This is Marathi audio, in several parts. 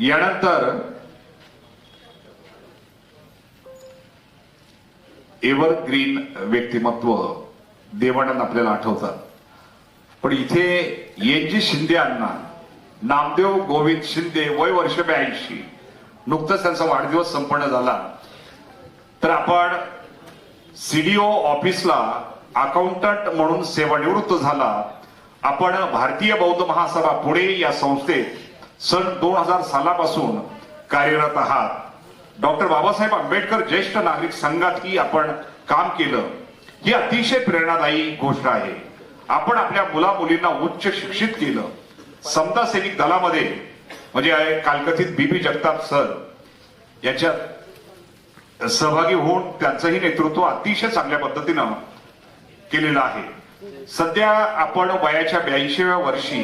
यानंतर एव्हरग्रीन व्यक्तिमत्व देवानंद आपल्याला आठवतात. पण इथे एनजी शिंदे अण्णा नामदेव गोविंद शिंदे वय वर्ष ब्याऐंशी नुकतंच त्यांचा वाढदिवस संपन्न झाला. तर आपण सीडीओ ऑफिसला अकाउंटंट म्हणून सेवानिवृत्त झाला. आपण भारतीय बौद्ध महासभा पुणे या संस्थेत सन दोन हजार सालापासून कार्यरत आहात. डॉक्टर बाबासाहेब आंबेडकर ज्येष्ठ नागरिक संघातही आपण काम केलं. ही अतिशय प्रेरणादायी गोष्ट आहे. आपण आपल्या मुला मुलींना उच्च शिक्षित केलं. समता सैनिक दलामध्ये म्हणजे आहे कालकथित बीबी जगताप सर यांच्यात सहभागी होऊन त्यांचंही नेतृत्व अतिशय चांगल्या पद्धतीनं केलेलं आहे. सध्या आपण वयाच्या ब्याऐंशीव्या वर्षी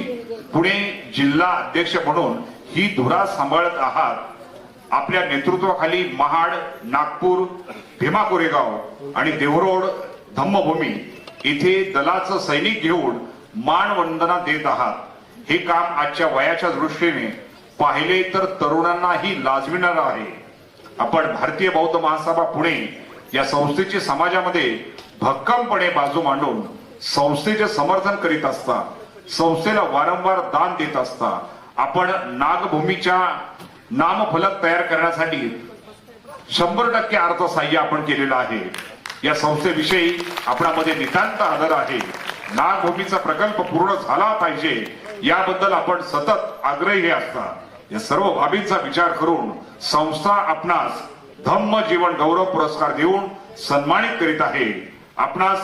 पुणे जिल्हा अध्यक्ष म्हणून ही धुरा सांभाळत आहात. आपल्या नेतृत्वाखाली महाड नागपूर भीमा कोरेगाव आणि देवरोड धम्मभूमी इथे दलाचं सैनिक घेऊन मानवंदना देत आहात. हे काम आजच्या वयाच्या दृष्टीने पाहिले तर तरुणांनाही लाजविणार आहे. आपण भारतीय बौद्ध महासभा पुणे या संस्थेची समाजामध्ये भक्कमपणे बाजू मांडून संस्थेचे समर्थन करीत असता संस्थेला वारंवार दान देत असता आपण नागभूमीच्या नामफलक तयार करण्यासाठी शंभर टक्के अर्थसहाय्य आपण केलेलं आहे. या संस्थेविषयी आपणामध्ये नितांत आदर आहे. नागभूमीचा प्रकल्प पूर्ण झाला पाहिजे याबद्दल आपण सतत आग्रही असता. या सर्व बाबींचा विचार करून संस्था आपणास धम्म जीवन गौरव पुरस्कार देऊन सन्मानित करीत आहे. आपणास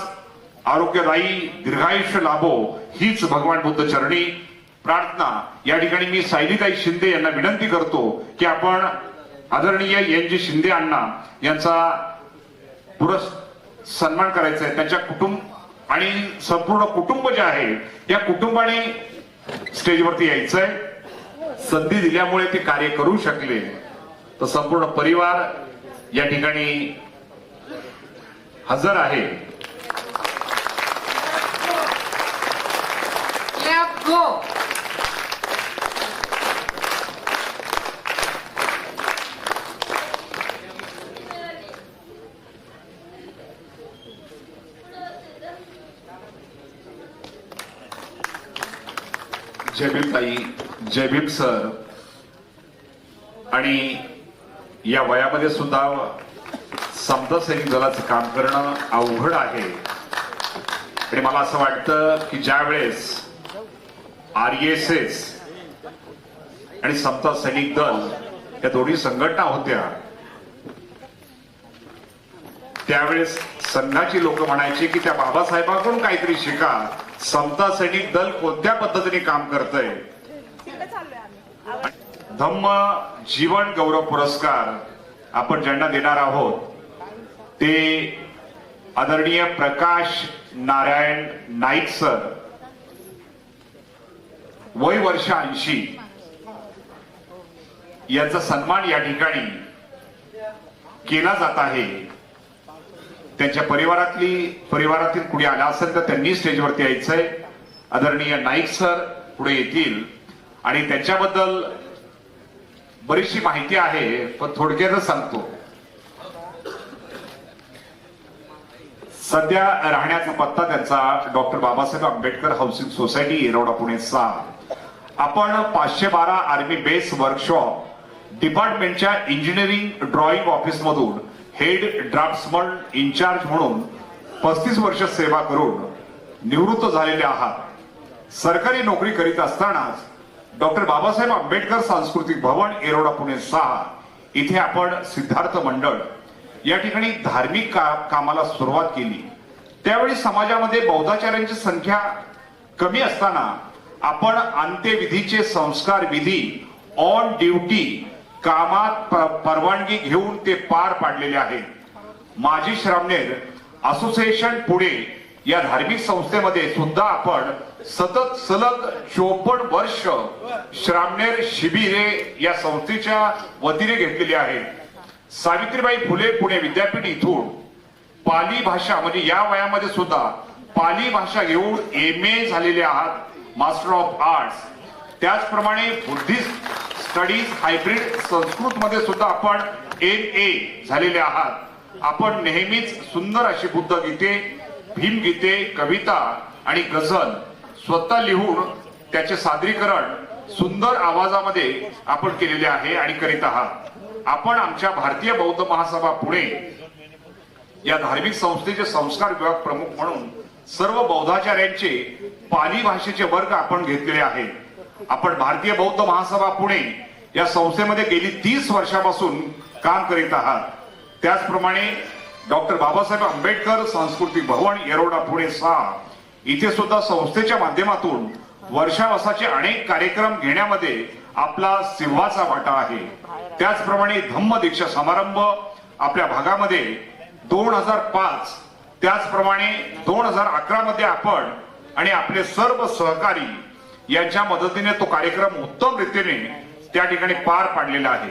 आरोग्यदायी दीर्घायुष्य लाभो हीच भगवान बुद्ध चरणी. प्रार्थना. या ठिकाणी मी सायलीताई शिंदे यांना विनंती करतो की आपण आदरणीय एन जी शिंदे अण्णा यांचा पुरस् सन्मान करायचा आहे. त्यांच्या कुटुंब आणि संपूर्ण कुटुंब जे आहे या कुटुंबाने स्टेजवरती यायचंय. संधी दिल्यामुळे ते कार्य करू शकले. तर संपूर्ण परिवार या ठिकाणी हजर आहे. Let's go. जय ताई सर आणि या वयामध्ये सुद्धा समता सैनिक दलाचं काम करणं अवघड आहे आणि मला असं वाटतं की ज्या वेळेस आर एस एस आणि समता सैनिक दल या दोन्ही संघटना होत्या. त्यावेळेस संघाची लोक म्हणायची की त्या बाबासाहेबांकडून काहीतरी शिका. समता सैनिक दल कोणत्या पद्धतीने काम करतंय? धम्म जीवन गौरव पुरस्कार आपण ज्यांना देणार आहोत ते आदरणीय प्रकाश नारायण नाईक सर वय वर्ष ऐंशी. यांचा सन्मान या ठिकाणी केला जात आहे. त्यांच्या परिवारातली परिवारातील कुणी आला असेल तर त्यांनी स्टेजवरती यायचंय. आदरणीय नाईक सर पुढे येतील. आणि त्यांच्याबद्दल बरीचशी माहिती आहे पण थोडक्यातच सांगतो. सध्या राहण्याचा पत्ता त्यांचा doctor Babasaheb Ambedkar housing society Yerawada Pune सहा. आपण पाचशे बारा आर्मी बेस वर्कशॉप डिपार्टमेंटच्या इंजिनिअरिंग ड्रॉइंग ऑफिस मधून हेड ड्राफ्ट्समन इन्चार्ज म्हणून पस्तीस वर्ष सेवा करून निवृत्त झालेले आहात. सरकारी नोकरी करीत असतानाच डॉक्टर बाबासाहेब आंबेडकर सांस्कृतिक भवन एरोडा पुणे सहा इथे आपण सिद्धार्थ मंडळ या ठिकाणी धार्मिक का, कामाला सुरुवात केली. त्यावेळी समाजामध्ये बौद्धाचार्यांची संख्या कमी असताना आपण अंत्यविधीचे संस्कार विधी ऑन ड्युटी कामात परवानगी घेऊन ते पार पाडलेले आहेत माजी श्रामणेर असोसिएशन पुणे या धार्मिक संस्थेमध्ये सुद्धा आपण सतत सलग चोपन्न वर्ष श्रामणेर शिबिरे या संस्थेच्या वतीने घेतलेली आहेत सावित्रीबाई फुले पुणे विद्यापीठ इथून पाली भाषा म्हणजे या वयामध्ये सुद्धा पाली भाषा घेऊन एम ए झालेले आहात. Master of arts. त्याचप्रमाणे बुद्धिस्ट स्टडीज हायब्रिड संस्कृत मध्ये सुद्धा आपण एन ए झालेले आहात. आपण नेहमीच सुंदर अशी बुद्ध गीते भीमगीते कविता आणि गझल स्वतः लिहून त्याचे सादरीकरण सुंदर आवाजामध्ये आपण केलेले आहे आणि करीत आहात. आपण आमच्या भारतीय बौद्ध महासभा पुणे या धार्मिक संस्थेचे संस्कार विभाग प्रमुख म्हणून सर्व बौद्धाचार्यांचे पाली भाषेचे वर्ग आपण घेतलेले आहेत. आपण भारतीय बौद्ध महासभा पुणे या संस्थेमध्ये गेली तीस वर्षापासून काम करीत आहात. त्याचप्रमाणे डॉक्टर बाबासाहेब आंबेडकर सांस्कृतिक भवन येरोडा पुणे सहा. इथे सुद्धा संस्थेच्या माध्यमातून वर्षावासाचे अनेक कार्यक्रम घेण्यामध्ये आपला सिंहाचा वाटा आहे. त्याचप्रमाणे धम्म दीक्षा समारंभ आपल्या भागामध्ये दोन हजार पाच त्याचप्रमाणे दोन हजार अकरा मध्ये आपण आणि आपले सर्व सहकारी यांच्या मदतीने तो कार्यक्रम उत्तम रीतीने त्या ठिकाणी पार पाडलेला आहे.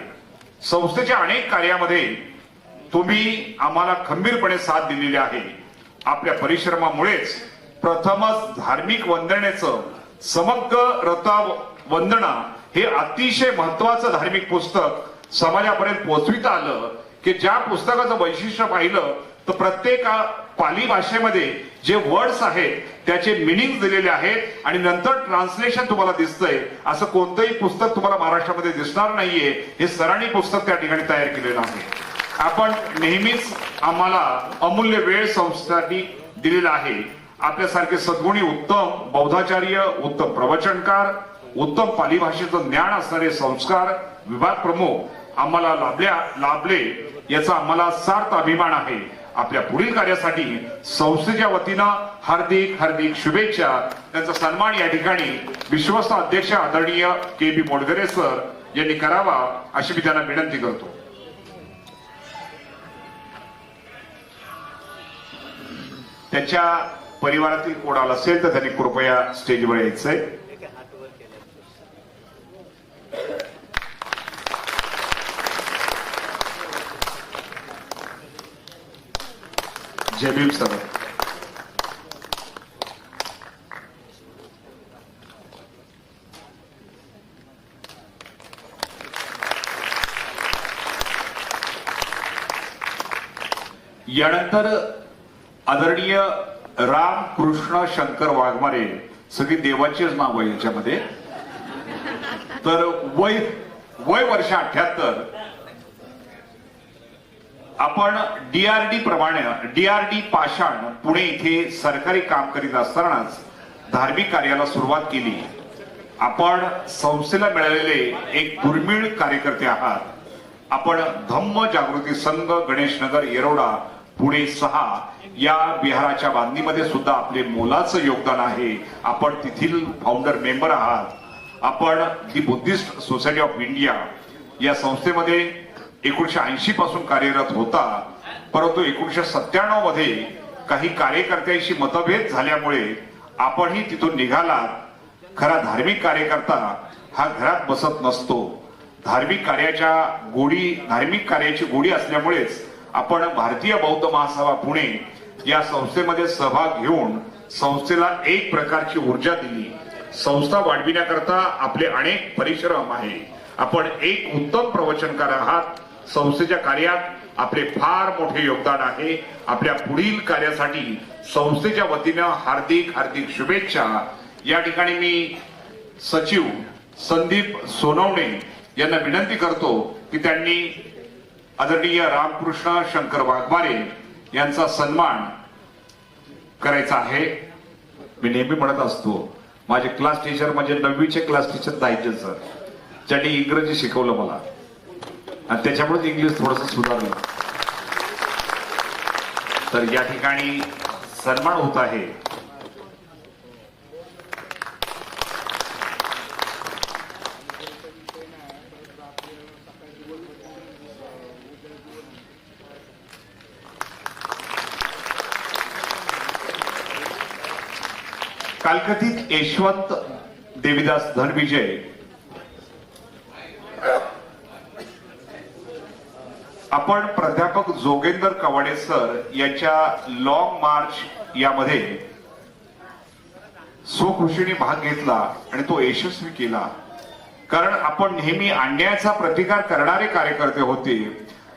संस्थेच्या अनेक कार्यामध्ये तुम्ही आम्हाला खंबीरपणे साथ दिलेली आहे. आपल्या परिश्रमामुळेच प्रथमच धार्मिक वंदनेचं समग्र रता वंदना हे अतिशय महत्वाचं धार्मिक पुस्तक समाजापर्यंत पोहोचविता आलं की ज्या पुस्तकाचं वैशिष्ट्य पाहिलं तर प्रत्येक पाली भाषेमध्ये जे वर्ड्स आहेत त्याचे मिनिंग दिलेले आहेत आणि नंतर ट्रान्सलेशन तुम्हाला दिसतंय. असं कोणतंही पुस्तक तुम्हाला महाराष्ट्रामध्ये दिसणार नाहीये हे सरांनी पुस्तक त्या ठिकाणी तयार केलेलं आहे. आपण नेहमीच आम्हाला अमूल्य वेळ संस्थांनी दिलेला आहे. आपल्यासारखे सद्गुणी उत्तम बौद्धाचार्य उत्तम प्रवचनकार उत्तम पाली भाषेचं ज्ञान असणारे संस्कार विभाग प्रमुख आम्हाला लाभल्या लाभले याचा आम्हाला सार्थ अभिमान आहे. आपल्या पुढील कार्यासाठी संस्थेच्या वतीनं हार्दिक हार्दिक शुभेच्छा. त्यांचा सन्मान या ठिकाणी विश्वस्त अध्यक्ष आदरणीय के बी मोडगरे सर यांनी करावा अशी मी त्यांना विनंती करतो. त्याच्या परिवारातील कोणाला असेल तर त्यांनी कृपया स्टेजवर यायचंय. जय भीम यानंतर आदरणीय राम कृष्ण शंकर वाघमारे सगळी देवाचीच नाव आहे याच्यामध्ये. तर वय वय वर्ष अठ्याहत्तर आपण डीआरडी प्रमाणे डीआरडी पाषाण पुणे इथे सरकारी काम करीत असतानाच धार्मिक कार्याला सुरुवात केली. आपण संस्थेला मिळालेले एक दुर्मिळ कार्यकर्ते आहात. आपण धम्म जागृती संघ गणेश नगर येरोडा पुणे सहा या विहाराच्या बांधणीमध्ये सुद्धा आपले मोलाचं योगदान आहे. आपण तेथील फाउंडर मेंबर आहात. आपण the Buddhist society of India या संस्थेमध्ये एकोणीशे ऐंशी पासून कार्यरत होता परंतु एकोणीशे सत्त्याण्णवमध्ये काही कार्यकर्त्यांशी मतभेद झाल्यामुळे आपणही तिथून निघालात. खरा धार्मिक कार्यकर्ता हा घरात बसत नसतो. धार्मिक कार्याच्या गोडी धार्मिक कार्याची गोडी असल्यामुळेच आपण भारतीय बौद्ध महासभा पुणे या संस्थेमध्ये सहभाग घेऊन संस्थेला एक प्रकारची ऊर्जा दिली. संस्था वाढविण्याकरता आपले अनेक परिश्रम आहे. आपण एक उत्तम प्रवचनकार आहात. संस्थेच्या कार्यात आपले फार मोठे योगदान आहे. आपल्या पुढील कार्यासाठी संस्थेच्या वतीनं हार्दिक हार्दिक शुभेच्छा. या ठिकाणी मी सचिव संदीप सोनवणे यांना विनंती करतो की त्यांनी आदरणीय रामकृष्ण शंकर वाघमारे यांचा सन्मान करायचा आहे. मी नेहमी म्हणत असतो माझे क्लास टीचर म्हणजे नववीचे क्लास टीचर दायचे सर. ज्यांनी इंग्रजी शिकवलं मला. आणि त्याच्यामुळेच इंग्लिश थोडस सुधारलं. तर या ठिकाणी सन्मान होत आहे. कालकथित यशवंत देविदास धनविजय आपण प्राध्यापक जोगेंदर कवाडे सर यांच्या लॉंग मार्च यामध्ये स्वखुशीने भाग घेतला आणि तो यशस्वी केला. कारण आपण नेहमी अन्यायाचा प्रतिकार करणारे कार्यकर्ते होते.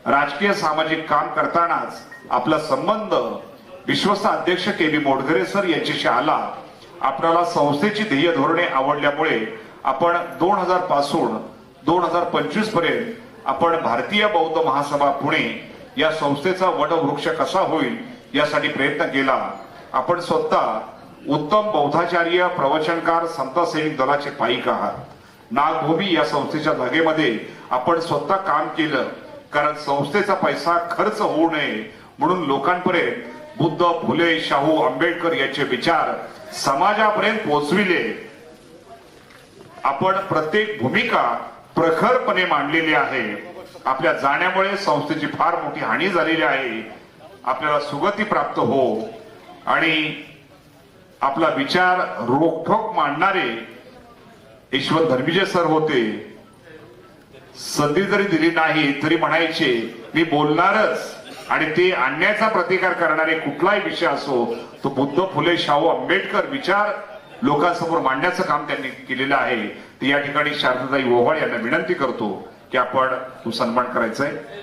राजकीय सामाजिक काम करतानाच आपला संबंध विश्वस्त अध्यक्ष के बी मोडघरे सर यांच्याशी आला. आपल्याला संस्थेची ध्येय धोरणे आवडल्यामुळे आपण दोन हजारपासून दोन हजार पंचवीसपर्यंत आपण भारतीय बौद्ध महासभा पुणे या संस्थेचा वटवृक्ष कसा होईल यासाठी प्रयत्न केला. आपण स्वतः उत्तम बौद्धाचार्य प्रवचनकार संत सैनिक दलाचे पाईक आहात. नागभूमी या संस्थेच्या जागेमध्ये आपण स्वतः काम केलं कारण संस्थेचा पैसा खर्च होऊ नये म्हणून लोकांपर्यंत बुद्ध फुले शाहू आंबेडकर यांचे विचार समाजापर्यंत पोहोचविले. आपण प्रत्येक भूमिका प्रखरपणे मांडलेली आहे. आपल्या जाण्यामुळे संस्थेची फार मोठी हानी झालेली आहे. आपल्याला सुगती प्राप्त हो. आणि आपला विचार रोखोक मांडणारे ईश्वर धर्मीजे सर होते. संधी जरी दिली नाही तरी म्हणायचे मी बोलणारच आणि ते आणण्याचा प्रतिकार करणारे कुठलाही विषय असो तो बुद्ध फुले शाहू आंबेडकर विचार लोकांसमोर मांडण्याचं काम त्यांनी केलेलं आहे. तर या ठिकाणी शारदाताई ओव्हाळ यांना विनंती करतो की आपण तू सन्मान करायचा आहे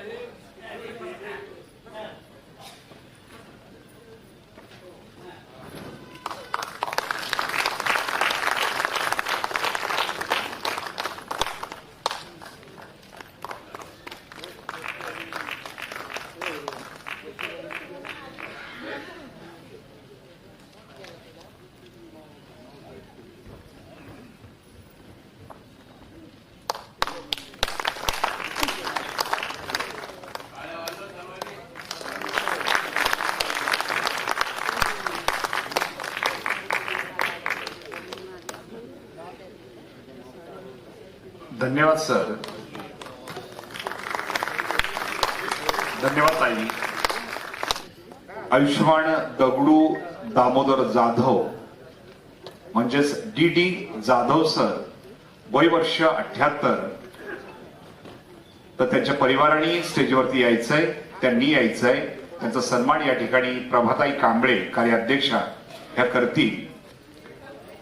धन्यवाद सर धन्यवाद ताई आयुष्यमान दगडू दामोदर जाधव म्हणजेच डी डी जाधव सर वय वर्ष अठ्याहत्तर. तर त्यांच्या परिवाराने स्टेजवरती यायचंय त्यांनी यायचंय. त्यांचा सन्मान या ठिकाणी प्रभाताई कांबळे कार्याध्यक्षा ह्या करतील.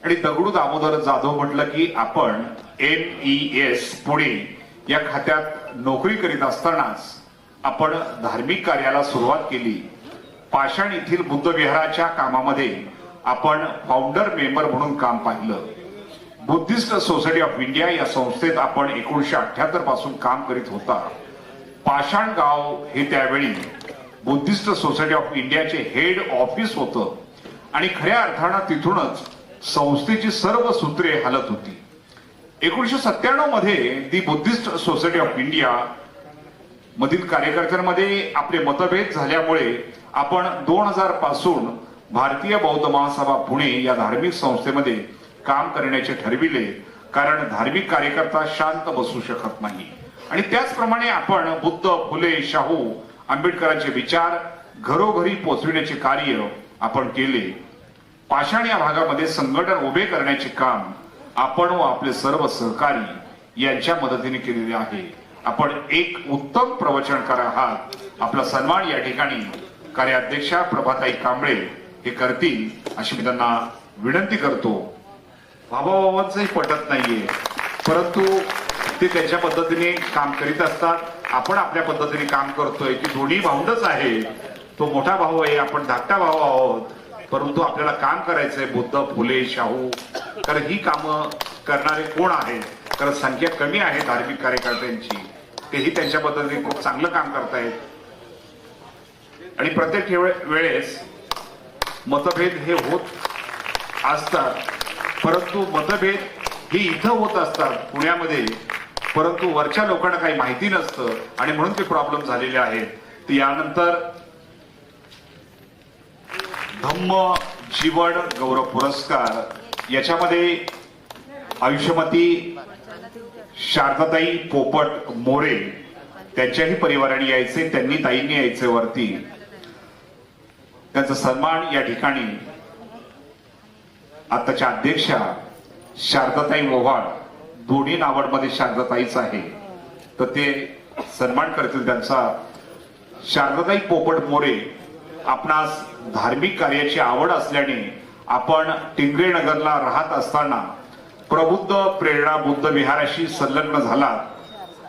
आणि दगडू दामोदर जाधव म्हटलं की आपण एन ई एस पुणे या खात्यात नोकरी करीत असतानाच आपण धार्मिक कार्याला सुरुवात केली. पाषाण येथील बुद्धविहाराच्या कामामध्ये आपण फाउंडर मेंबर म्हणून काम पाहिलं. बुद्धिस्ट सोसायटी ऑफ इंडिया या संस्थेत आपण एकोणीशे अठ्याहत्तरपासून काम करीत होता. पाषाण गाव हे त्यावेळी बुद्धिस्ट सोसायटी ऑफ इंडियाचे हेड ऑफिस होतं. आणि खऱ्या अर्थानं तिथूनच संस्थेची सर्व सूत्रे हलत होती. एकोणीशे सत्त्याण्णवमध्ये the Buddhist society of India मधील कार्यकर्त्यांमध्ये आपले मतभेद झाल्यामुळे आपण दोन हजारपासून भारतीय बौद्ध महासभा पुणे या धार्मिक संस्थेमध्ये काम करण्याचे ठरविले कारण धार्मिक कार्यकर्ता शांत बसू शकत नाही. आणि त्याचप्रमाणे आपण बुद्ध फुले शाहू आंबेडकरांचे विचार घरोघरी पोचविण्याचे कार्य आपण केले. पाषाण या भागामध्ये संघटन उभे करण्याचे काम आपण व आपले सर्व सहकारी यांच्या मदतीने केलेले आहे. आपण एक उत्तम प्रवचनकार आहात. आपला सन्मान या ठिकाणी कार्याध्यक्षा प्रभाताई कांबळे हे करतील अशी मी त्यांना विनंती करतो. बाबाबाबांचंही पटत नाहीये. परंतु ते त्यांच्या पद्धतीने काम करीत असतात. आपण आपल्या पद्धतीने काम करतोय की दोन्ही भाऊंडच आहे. तो मोठा भाऊ आहे आपण धाकटा भाऊ आहोत. परंतु आपल्याला काम करायचंय बुद्ध फुले शाहू. कारण ही कामं करणारे कोण आहेत? कारण संख्या कमी आहे धार्मिक कार्यकर्त्यांची. तेही त्यांच्या पद्धतीने खूप चांगलं काम करतायत. आणि प्रत्येक वेळेस मतभेद हे होत असतात. परंतु मतभेद हे इथं होत असतात पुण्यामध्ये. परंतु वरच्या लोकांना काही माहिती नसतं आणि म्हणून ते प्रॉब्लेम झालेले आहेत. तर यानंतर धम्म जीवन गौरव पुरस्कार याच्यामध्ये आयुष्यमती शारदाताई पोपट मोरे त्यांच्याही परिवाराने यायचे त्यांनी ताईंनी यायचे वरती. त्यांचा सन्मान या ठिकाणी आताच्या अध्यक्षा शारदाताई ओव्हाळ दोन्ही नावांमध्ये शारदाताईच आहे. तर ते सन्मान करतील त्यांचा. शारदाताई पोपट मोरे आपणास धार्मिक कार्याची आवड असल्याने आपण टिंगरे नगरला राहत असताना प्रबुद्ध प्रेरणा बुद्ध विहाराशी संलग्न झाला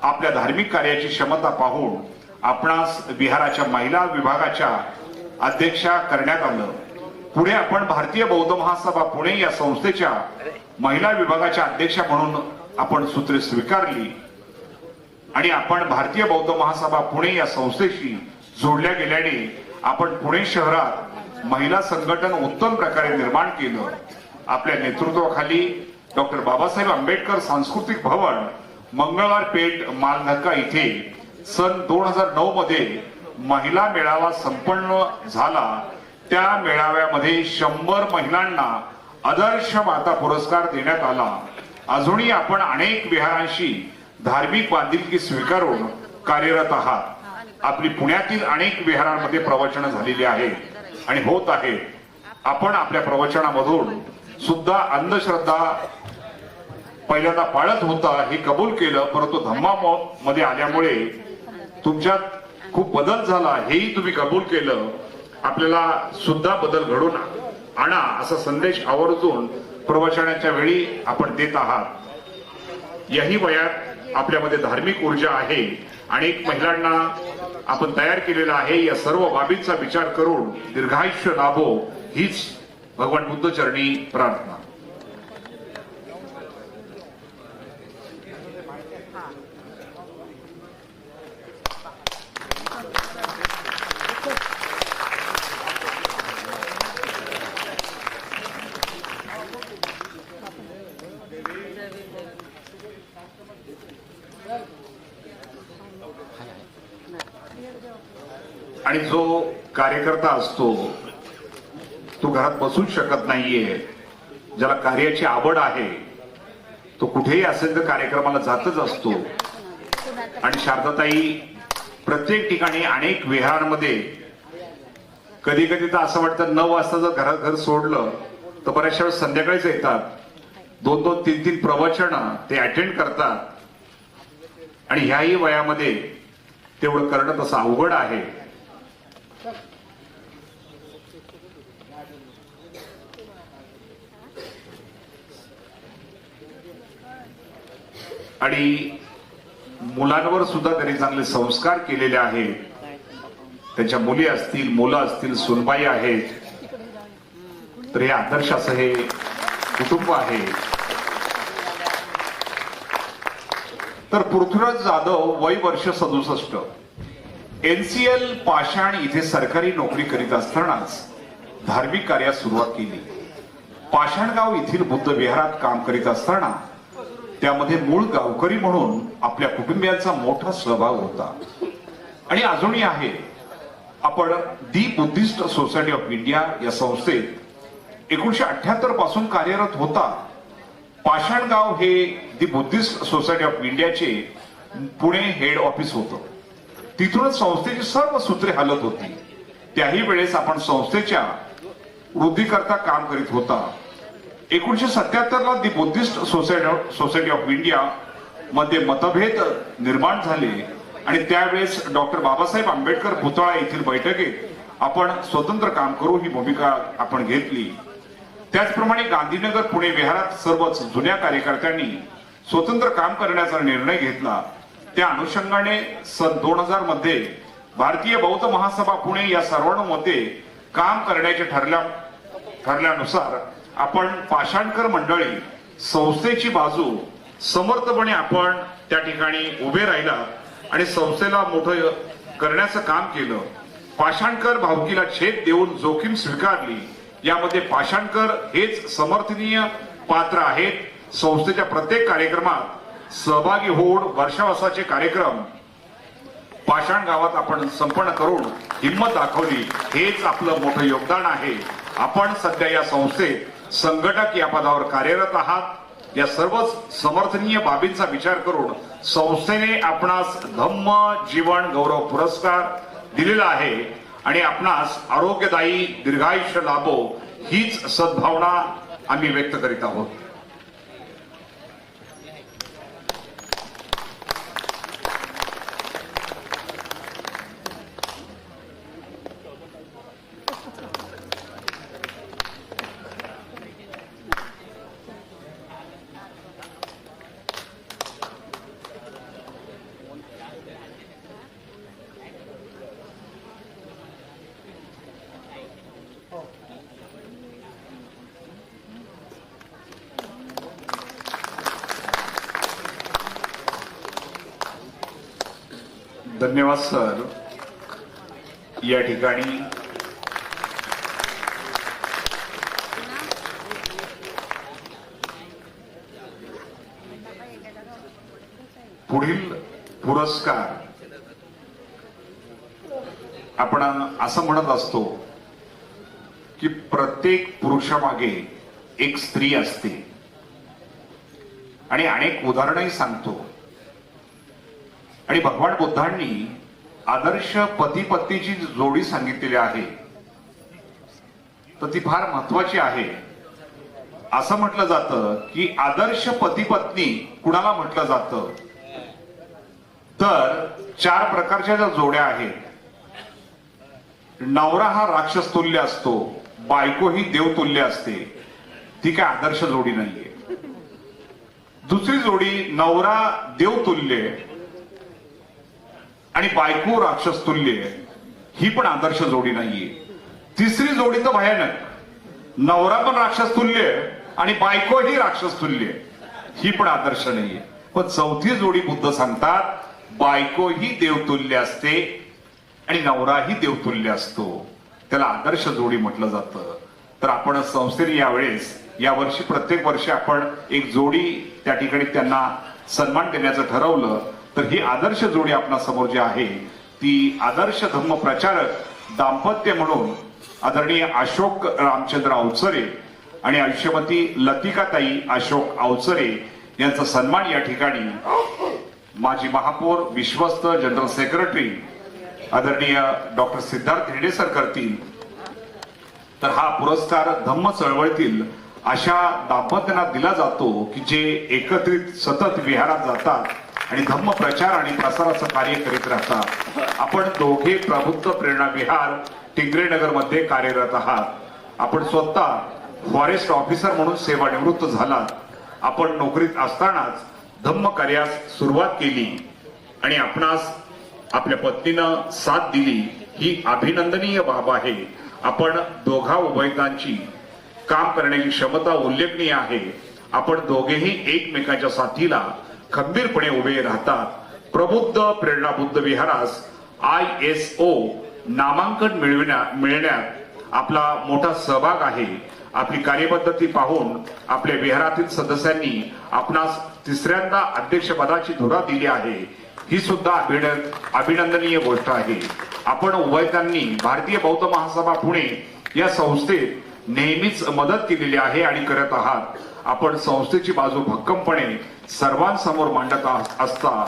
आपल्या धार्मिक कार्याची क्षमता पाहून आपणास विहाराच्या महिला विभागाच्या अध्यक्षा करण्यात आलं. पुढे आपण भारतीय बौद्ध महासभा पुणे या संस्थेच्या महिला विभागाच्या अध्यक्षा म्हणून आपण सूत्रे स्वीकारली. आणि आपण भारतीय बौद्ध महासभा पुणे या संस्थेशी जोडल्या गेल्याने आपण पुणे शहरात महिला संघटन उत्तम प्रकारे निर्माण केलं. आपल्या नेतृत्वाखाली डॉक्टर बाबासाहेब आंबेडकर सांस्कृतिक भवन मंगळवार पेठ मालधक्का इथे सन दोन हजार नऊ मध्ये महिला मेळावा संपन्न झाला त्या मेळाव्यामध्ये शंभर महिलांना आदर्श माता पुरस्कार देण्यात आला. अजूनही आपण अनेक विहारांशी धार्मिक बांधिलकी स्वीकारून कार्यरत आहात. आपली पुण्यातील अनेक विहारांमध्ये प्रवचन झालेली आहेत आणि होत आहेत. आपण आपल्या प्रवचनामधून सुद्धा अंधश्रद्धा पहिल्यांदा पाळत होता हे कबूल केलं परंतु धम्मा मध्ये आल्यामुळे तुमच्यात खूप बदल झाला हेही तुम्ही कबूल केलं आपल्याला सुद्धा बदल घडून आणा असा संदेश आवर्जून प्रवचनाच्या वेळी आपण देत आहात. याही वयात आपल्यामध्ये धार्मिक ऊर्जा आहे अनेक महिलांना आपण तयार केलेला आहे या सर्व बाबींचा विचार करून दीर्घायुष्य लाभो हीच भगवान बुद्धचरणी प्रार्थना. आणि जो कार्यकर्ता असतो तो घरात बसूच शकत नाहीये. ज्याला कार्याची आवड आहे तो कुठेही असेल तर कार्यक्रमाला जातच असतो. आणि शारदाताई प्रत्येक ठिकाणी अनेक विहारांमध्ये कधी कधी तर असं वाटतं नऊ वाजता जर घरात घर सोडलं तर बऱ्याचशा वेळेस संध्याकाळीच येतात. दोन दोन तीन तीन प्रवचन ते अटेंड करतात. आणि ह्याही वयामध्ये तेवढं करणं तसं अवघड आहे. आणि मुलांवर सुद्धा त्यांनी चांगले संस्कार केलेले आहेत. त्यांच्या मुली असतील मुलं असतील सुनबाई आहेत. तर हे आदर्श असं हे कुटुंब आहे. तर पृथ्वीराज जाधव वय वर्ष सदुसष्ट. एनसीएल पाषाण इथे सरकारी नोकरी करीत असतानाच धार्मिक कार्यात सुरुवात केली. पाषाणगाव येथील बुद्ध विहारात काम करीत असताना त्यामध्ये मूळ गावकरी म्हणून आपल्या कुटुंबियांचा मोठा सहभाग होता. आणि अजूनही आहे. आपण the Buddhist society of India या संस्थेत एकोणीशे अठ्याहत्तरपासून कार्यरत होता. पाषाणगाव हे दी बुद्धिस्ट सोसायटी ऑफ इंडियाचे पुणे हेड ऑफिस होतं. तिथूनच संस्थेची सर्व सूत्रे हलत होती. त्याही वेळेस आपण संस्थेच्या वृद्धीकरता काम करीत होता. एकोणीशे सत्याहत्तरला ला the Buddhist society society of India मध्ये मतभेद निर्माण झाले आणि त्यावेळेस डॉक्टर बाबासाहेब आंबेडकर पुतळा येथील बैठकीत आपण स्वतंत्र काम करू ही भूमिका आपण घेतली. त्याचप्रमाणे गांधीनगर पुणे विहारात सर्वच जुन्या कार्यकर्त्यांनी स्वतंत्र काम करण्याचा निर्णय घेतला. त्या अनुषंगाने सन दोन हजारमध्ये भारतीय बौद्ध महासभा पुणे या सर्वांमध्ये काम करण्याचे ठरल्या ठरल्यानुसार आपण पाषाणकर मंडळी संस्थेची बाजू समर्थपणे आपण त्या ठिकाणी उभे राहिला आणि संस्थेला मोठं करण्याचं काम केलं. पाषाणकर भावकीला छेद देऊन जोखीम स्वीकारली. यामध्ये पाषाणकर हेच समर्थनीय पात्र आहेत. संस्थेच्या प्रत्येक कार्यक्रमात सहभागी होऊन वर्षावासाचे कार्यक्रम पाषाण गावात आपण संपन्न करून हिंमत दाखवली. हेच आपलं मोठं योगदान आहे. आपण सध्या या संस्थेत संघटक या पदावर कार्यरत आहात. या सर्वच समर्थनीय बाबींचा विचार करून संस्थेने आपणास धम्म जीवन गौरव पुरस्कार दिलेला आहे आणि आपणास आरोग्यदायी दीर्घायुष्य लाभो हीच सद्भावना आम्ही व्यक्त करीत आहोत. धन्यवाद सर. या ठिकाणी पुढील पुरस्कार आपण असं म्हणत असतो की प्रत्येक पुरुषामागे एक स्त्री असते. आणि अनेक उदाहरणही सांगतो. आणि भगवान बुद्धांनी आदर्श पती पत्नीची जोडी सांगितलेली आहे. तर ती फार महत्वाची आहे. असं म्हटलं जातं की आदर्श पती पत्नी कुणाला म्हटलं जातं? तर चार प्रकारच्या ज्या जोड्या आहेत. नवरा हा राक्षस तुल्य असतो बायको ही देवतुल्य असते. ती काय आदर्श जोडी नाहीये. दुसरी जोडी नवरा देवतुल्य आणि बायको राक्षस तुल्य ही पण आदर्श जोडी नाहीये. तिसरी जोडी तर भयानक. नवरा पण राक्षस तुल्य आणि बायको ही राक्षस तुल्य ही पण आदर्श नाहीये. पण चौथी जोडी बुद्ध सांगतात बायको ही देवतुल्य असते आणि नवराही देवतुल्य असतो. त्याला आदर्श जोडी म्हटलं जातं. तर आपण संस्थेने यावेळेस या वर्षी प्रत्येक वर्षी आपण एक जोडी त्या ठिकाणी त्यांना सन्मान देण्याचं ठरवलं. तर ही आदर्श जोडी आपल्यासमोर जी आहे ती आदर्श धम्म प्रचारक दाम्पत्य म्हणून आदरणीय अशोक रामचंद्र अवचरे आणि आयुष्यमती लतिकाताई अशोक अवचरे यांचा सन्मान या ठिकाणी माजी महापौर विश्वस्त जनरल सेक्रेटरी आदरणीय डॉक्टर सिद्धार्थ हिडेसर करतील. तर हा पुरस्कार धम्म चळवळीतील अशा दाम्पत्यांना दिला जातो की जे एकत्रित सतत विहारात जातात. आणि धम्म प्रचार आणि प्रसाराचं कार्य करीत राहतात आपण दोघे प्रबुद्ध प्रेरणा विहार टिंगरे नगरमध्ये कार्यरत आहात. आपण स्वतः फॉरेस्ट ऑफिसर म्हणून सेवानिवृत्त झालात. आपण नोकरीत असतानाच धम्म कार्यास सुरुवात केली आणि आपणास आपल्या पत्नीनं साथ दिली. ही अभिनंदनीय बाब आहे. आपण दोघा उभयतांची काम करण्याची क्षमता उल्लेखनीय आहे. आपण दोघेही एकमेकांच्या साथीला खंबीरपणे उभे राहतात. प्रबुद्ध प्रेरणा बुद्ध विहारास आय एस ओ नामांकन मिळविण्या मिळण्यात आपला मोठा सहभाग आहे. आपली कार्यपद्धती पाहून आपल्या विहारातील सदस्यांनी आपणास तिसऱ्यांदा अध्यक्षपदाची धुरा दिली आहे. ही सुद्धा अभिनंदनीय गोष्ट आहे. आपण उभयतांनी भारतीय बौद्ध महासभा पुणे या संस्थेत नेहमीच मदत केलेली आहे आणि करत आहात. आपण संस्थेची बाजू भक्कमपणे सर्वांसमोर मांडत असता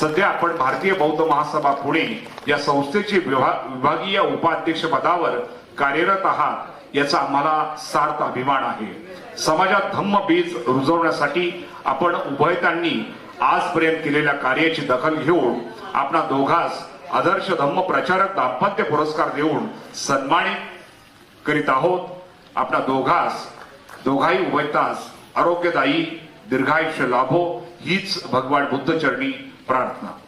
सध्या आपण भारतीय बौद्ध महासभा पुणे या संस्थेचे विभागीय उपाध्यक्ष पदावर कार्यरत आहात याचा आम्हाला सार्थ अभिमान आहे. समाजात धम्म बीज रुजवण्यासाठी आपण उभयतांनी आजपर्यंत केलेल्या कार्याची दखल घेऊन आपणा दोघास आदर्श धम्म प्रचारक दाम्पत्य पुरस्कार देऊन सन्मानित करीत आहोत. आपला दोघास दोघाही उभयतास आरोग्यदायी दीर्घायुष्य लाभो हीच भगवान बुद्ध चरणी प्रार्थना.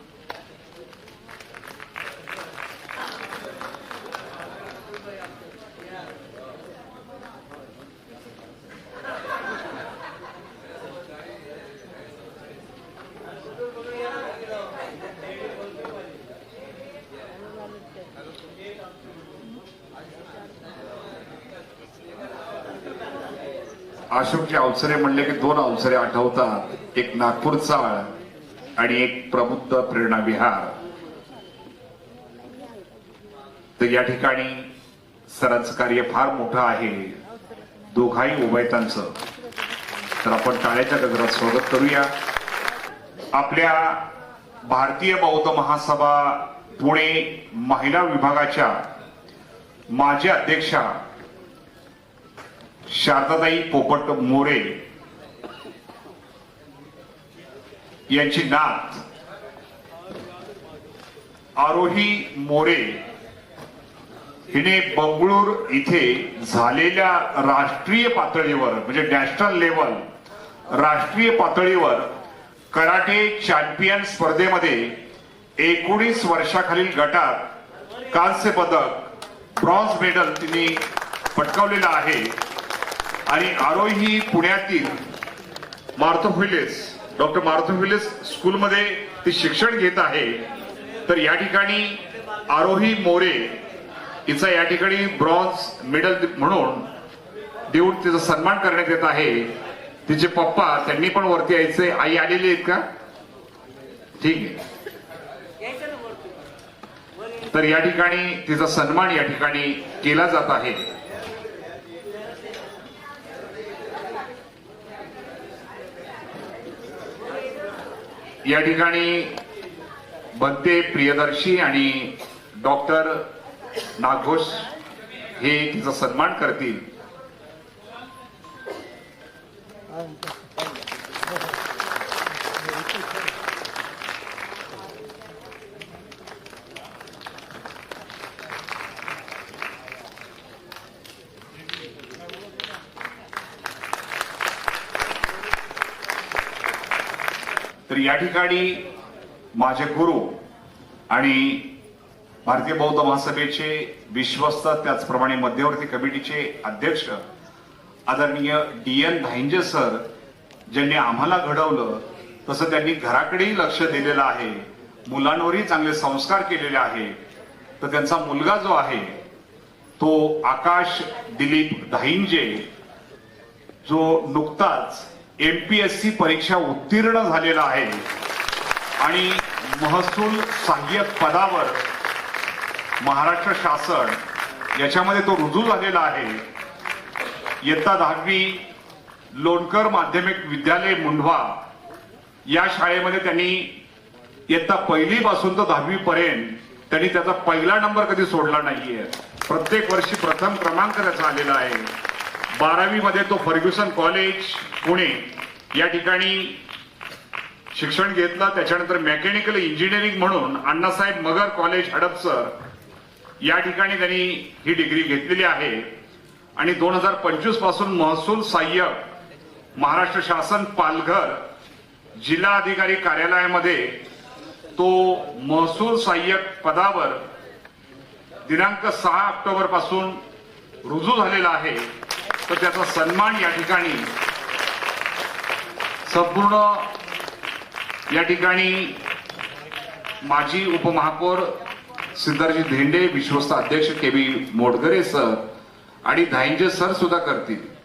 अवसरे म्हणले की दोन अवसरे आठवतात. एक नागपूरचा आणि एक प्रबुद्ध प्रेरणा विहार. तर या ठिकाणी सरांचं कार्य फार मोठं आहे. दोघाही उभयतांचं. तर आपण टाळ्याच्या गजरात स्वागत करूया. आपल्या भारतीय बौद्ध महासभा पुणे महिला विभागाच्या माजी अध्यक्षा शारदाताई पोपट मोरे यांची नात आरोही मोरे हिने बंगळूर इथे झालेल्या राष्ट्रीय पातळीवर म्हणजे नॅशनल लेवल राष्ट्रीय पातळीवर कराटे चॅम्पियन स्पर्धेमध्ये एकोणीस वर्षाखालील गटात कांस्य पदक ब्रॉन्झ मेडल तिने पटकावलेलं आहे. आणि आरोही पुण्यातील मार्थो व्हिलेस डॉक्टर मार्थो व्हिलेस स्कूलमध्ये ती शिक्षण घेत आहे. तर या ठिकाणी आरोही मोरे हिचा या ठिकाणी ब्रॉन्झ मेडल म्हणून देऊन तिचा सन्मान करण्यात येत आहे. तिचे पप्पा त्यांनी पण वरती यायचे. आई आलेली आहेत का? ठीक आहे. तर या ठिकाणी तिचा सन्मान या ठिकाणी केला जात आहे. या ठिकाणी बनते प्रियदर्शी आणि डॉक्टर नागघोष हे तिचा सन्मान करतील. तर या ठिकाणी माझे गुरु आणि भारतीय बौद्ध महासभेचे विश्वस्त त्याचप्रमाणे मध्यवर्ती कमिटीचे अध्यक्ष आदरणीय डी एन धाईंजे सर ज्यांनी आम्हाला घडवलं तसं त्यांनी घराकडेही लक्ष दिलेलं आहे मुलांवरही चांगले संस्कार केलेले आहे तर त्यांचा मुलगा जो आहे तो आकाश दिलीप धाईंजे जो नुकताच एम पी एस सी परीक्षा उत्तीर्ण झालेला आहे. आणि महसूल सहाय्यक पदावर महाराष्ट्र शासन याच्यामध्ये तो रुजू झालेला आहे. इयत्ता दहावी लोणकर माध्यमिक विद्यालय मुंढवा या शाळेमध्ये त्यांनी इयत्ता पहिलीपासून तर दहावीपर्यंत त्यांनी त्याचा पहिला नंबर कधी सोडला नाहीये. प्रत्येक वर्षी प्रथम क्रमांक त्याचा आलेला आहे. बारावी मध्ये तो फर्ग्युसन कॉलेज पुणे या ठिकाणी शिक्षण घेतलं. त्याच्यानंतर मेकॅनिकल इंजिनिअरिंग म्हणून अण्णासाहेब मगर कॉलेज हडपसर या ठिकाणी त्यांनी ही डिग्री घेतलेली आहे. आणि दोन हजार पंचवीसपासून महसूल सहाय्यक महाराष्ट्र शासन पालघर जिल्हा अधिकारी कार्यालयामध्ये तो महसूल सहाय्यक पदावर दिनांक सहा ऑक्टोबरपासून रुजू झालेला आहे. तर त्याचा सन्मान या ठिकाणी संपूर्ण या ठिकाणी माजी उपमहापौर सिद्धार्थजी धेंडे विश्वस्त अध्यक्ष के बी मोडगरे सर आणि धायंजे सर सुद्धा करतील.